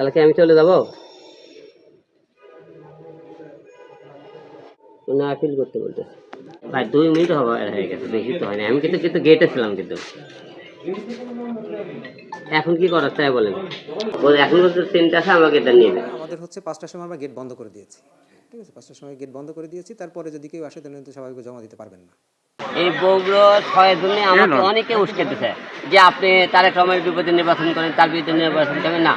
তাহলে কি আমি চলে যাব? না আপিল করতে বলতে ভাই দুই মিনিট হবে হয়ে গেছে বেশি তো হয়নি। আমি কিন্তু কিন্তু গেটে ছিলাম কিন্তু। এখন কি করার তাই বলেন। এখন পর্যন্ত ট্রেনটা আছে আমাকে এটা নিয়ে আমাদের হচ্ছে পাঁচটার সময় আমরা গেট বন্ধ করে দিয়েছি। ঠিক আছে? পাঁচটার সময় গেট বন্ধ করে দিয়েছি। তারপরে যদি কেউ আসে তাহলে কিন্তু স্বাভাবিক জমা দিতে পারবেন না। এই বগুড়ো ছয়ের জন্য আমাকে অনেকে উস্কেতেছে যে আপনি তারেক রহমানের বিপদে নির্বাচন করেন তার বিরুদ্ধে নির্বাচন করবেন না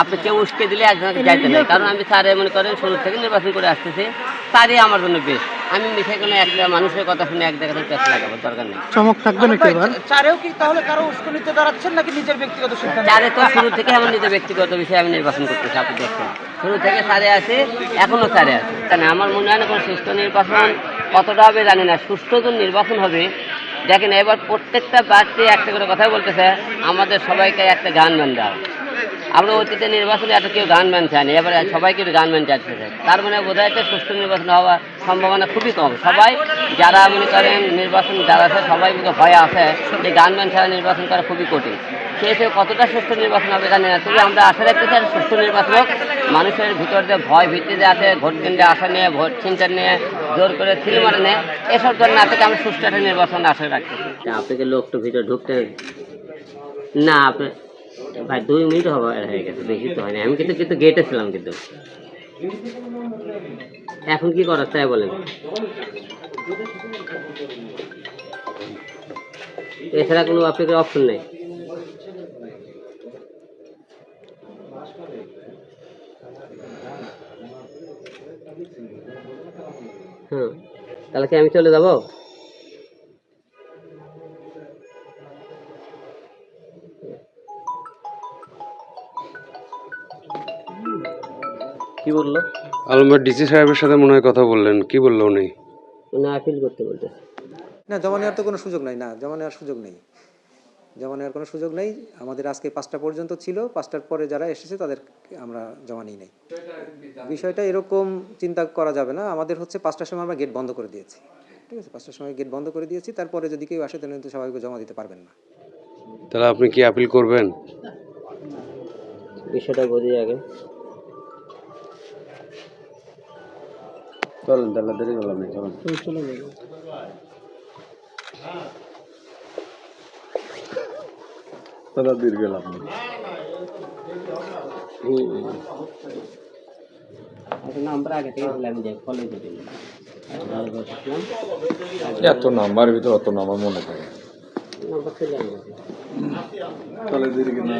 আপনি কেউ উস্কে দিলে একজনকে যাইতে নাই। কারণ আমি স্যারে মনে করেন শুরু থেকে নির্বাচন করে আসতেছি। তারই আমার জন্য বেশ। আমি মিশে কোনো একটা মানুষের কথা শুনে এক জায়গাতে পেশ লাগাবো দরকার নেই। চমক থাকবে নাকি এবার চারেও কি তাহলে কারও উস্কানিতে দাঁড়াচ্ছেন নাকি নিজের ব্যক্তিগত সিদ্ধান্ত? তারে তো শুরু থেকে আমার নিজের ব্যক্তিগত বিষয়ে আমি নির্বাচন করতেছি আপনি দেখছেন শুরু থেকে সারে আছে এখনও সারে আছে। কেন আমার মনে হয় না কোনো সুস্থ নির্বাচন কতটা হবে জানি না। সুস্থ নির্বাচন হবে। দেখেন এবার প্রত্যেকটা বাড়িতে একটা করে কথা বলতেছে আমাদের সবাইকে একটা গান ম্যান দাও আমরা অতীতে নির্বাচনে এত কেউ গান ম্যান চায়নি। এবার সবাইকে গান ম্যান চাচ্ছে তার মানে বোধ হয় সুস্থ নির্বাচন হওয়ার সম্ভাবনা খুবই কম। সবাই যারা মনে করেন নির্বাচন যারা আছে, সবাই কিন্তু ভয় আছে যে গানম্যান ছাড়া নির্বাচন করা খুবই কঠিন। সেই হিসেবে কতটা সুস্থ নির্বাচন হবে জানি না। তবে আমরা আশা রাখতে চাই সুস্থ নির্বাচন হোক। মানুষের ভিতর যে ভয় ভীতি যে আছে, ভোট কেন্দ্রে আসা নিয়ে, ভোট সেন্টার নিয়ে, জোর করে থিল মারে নেয়, এসব ধর না থেকে আমি সুস্থ একটা নির্বাচন আশা রাখতে আপনাকে লোকটা ভিতরে ঢুকতে না, আপনি ভাই, দুই মিনিট হবে হয়ে গেছে, বেশি তো হয়নি। আমি কিন্তু কিন্তু গেটে ছিলাম কিন্তু। এখন কি করার, তাই বলেন। এছাড়া কোনো আপনাদের অপশন নেই? হ্যাঁ তাহলে কি আমি চলে যাব? কি বলল? আলমের ডিসি সাহেবের সাথে মনে হয় কথা বললেন। কি বলল উনি? উনি আপিল করতে বলতে না জমা নেওয়ার তো কোনো সুযোগ নাই না জমা নেওয়ার সুযোগ নেই। জমা নেওয়ার কোনো সুযোগ নেই। আমাদের আজকে পাঁচটা পর্যন্ত ছিল পাঁচটার পরে যারা এসেছে তাদের আমরা জমা নিই। নাই বিষয়টা এরকম চিন্তা করা যাবে না। আমাদের হচ্ছে পাঁচটার সময় আমরা গেট বন্ধ করে দিয়েছি। ঠিক আছে পাঁচটার সময় গেট বন্ধ করে দিয়েছি। তারপরে যদি কেউ আসে তাহলে কিন্তু স্বাভাবিক জমা দিতে পারবেন না। তাহলে আপনি কি আপিল করবেন? বিষয়টা বোঝে আগে। চলেন তাহলে দেরি করলাম না চলেন। তাহলে দেরি গেলাম নাম্বার আগে থেকে দিলে আমি যাই ফলো করে দিলাম। এত নাম্বার ভিতরে অত নাম্বার মনে থাকে। নাম্বার চলে আমি তাহলে দেরি না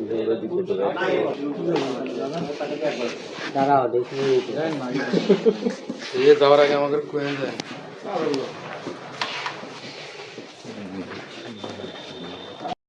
যাই দাঁড়াও দেখি। যাওয়ার আগে আমাদের কোয়েন যায়।